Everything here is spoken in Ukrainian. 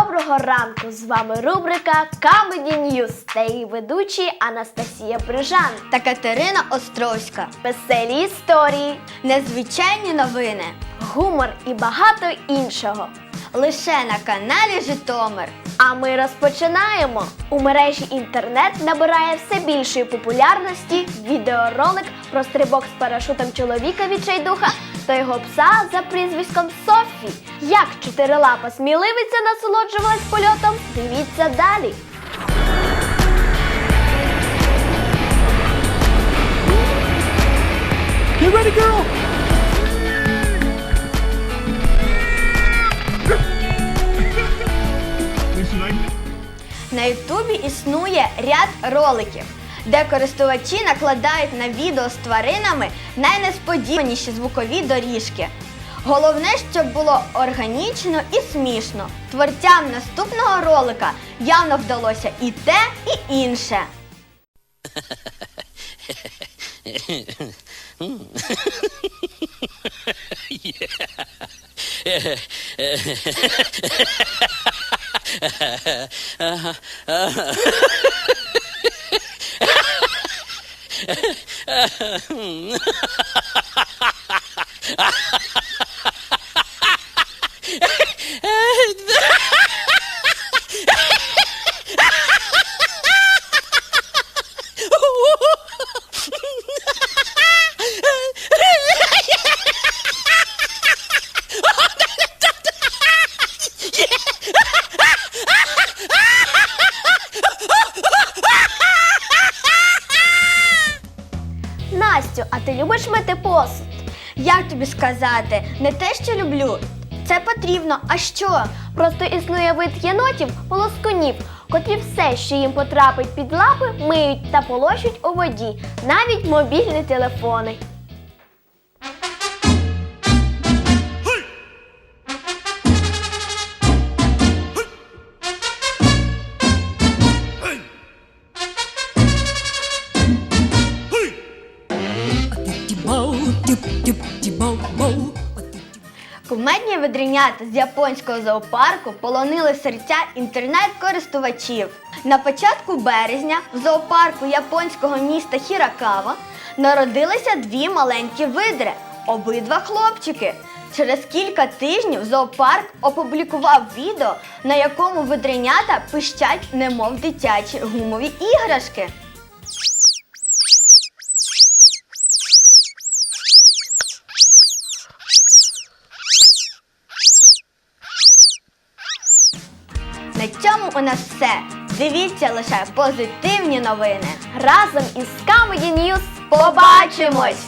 Доброго ранку! З вами рубрика Comedy News та її ведучі Анастасія Брижан. та Катерина Островська. Веселі історії, Незвичайні новини гумор і багато іншого. лише на каналі Житомир. А ми розпочинаємо. У мережі інтернет набирає все більшої популярності відеоролик про стрибок з парашутом чоловіка відчайдуха та його пса за прізвиськом Софі. Як чотирилапа сміливиця насолоджувалась польотом, дивіться далі. Get ready, girl! На Ютубі існує ряд роликів, де користувачі накладають на відео з тваринами найнесподіваніші звукові доріжки. Головне, щоб було органічно і смішно. Творцям наступного ролика явно вдалося і те, і інше. 啊哈啊哈嗯哈哈哈哈哈哈哈哈哈啊哈 Настю, а ти любиш мити посуд? Як тобі сказати, не те, що люблю. Це потрібно. А що? Просто існує вид єнотів полоскунів, котрі все, що їм потрапить під лапи, миють та полощуть у воді, навіть мобільні телефони. Кумедні ведренята з японського зоопарку полонили серця інтернет-користувачів. На початку березня в зоопарку японського міста Хіракава народилися дві маленькі видри, обидва хлопчики. Через кілька тижнів зоопарк опублікував відео, на якому ведренята пищать, немов дитячі гумові іграшки. На цьому у нас все. Дивіться лише позитивні новини. Разом із Comedy News побачимось!